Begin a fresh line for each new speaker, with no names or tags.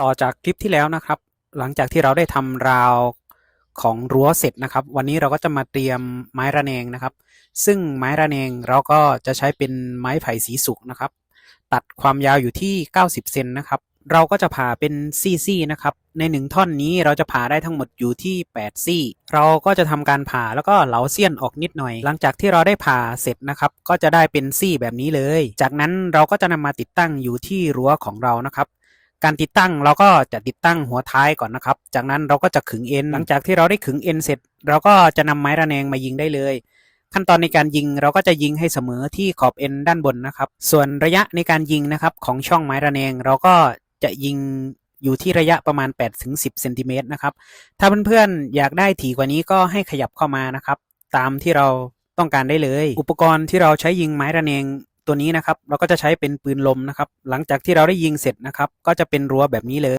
ต่อจากคลิปที่แล้วนะครับ หลังจากที่เราได้ทำราวของรั้วเสร็จนะครับ วันนี้เราก็จะมาเตรียมไม้ระแนงนะครับ ซึ่งไม้ระแนงเราก็จะใช้เป็นไม้ไผ่สีสุกนะครับ ตัดความยาวอยู่ที่ 90 เซนนะครับ เราก็จะผ่าเป็นซี่ๆนะครับ ในหนึ่งท่อนนี้เราจะผ่าได้ทั้งหมดอยู่ที่ 8 ซี่ เราก็จะทำการผ่าแล้วก็เหลาเสี้ยนออกนิดหน่อย หลังจากที่เราได้ผ่าเสร็จนะครับ ก็จะได้เป็นซี่แบบนี้เลย จากนั้นเราก็จะนำมาติดตั้งอยู่ที่รั้วของเรานะครับ การติดตั้งเราก็จะติดตั้งหัวท้ายก่อนนะครับ จากนั้นเราก็จะขึงเอ็นหลังจากที่เราได้ขึงเอ็นเสร็จ เราก็จะนำไม้ระแนงมายิงได้เลย ขั้นตอนในการยิงเราก็จะยิงให้เสมอที่ขอบเอ็นด้านบนนะครับ ส่วนระยะในการยิงนะครับของช่องไม้ระแนงเราก็จะยิงอยู่ที่ระยะประมาณ8ถึง10เซนติเมตรนะครับ ถ้าเพื่อนๆอยากได้ถี่กว่านี้ก็ให้ขยับเข้ามานะครับ ตามที่เราต้องการได้เลย อุปกรณ์ที่เราใช้ยิงไม้ระแนง ตัวนี้นะครับ เราก็จะใช้เป็นปืนลมนะครับ หลังจากที่เราได้ยิงเสร็จนะครับ ก็จะเป็นรั้วแบบนี้เลย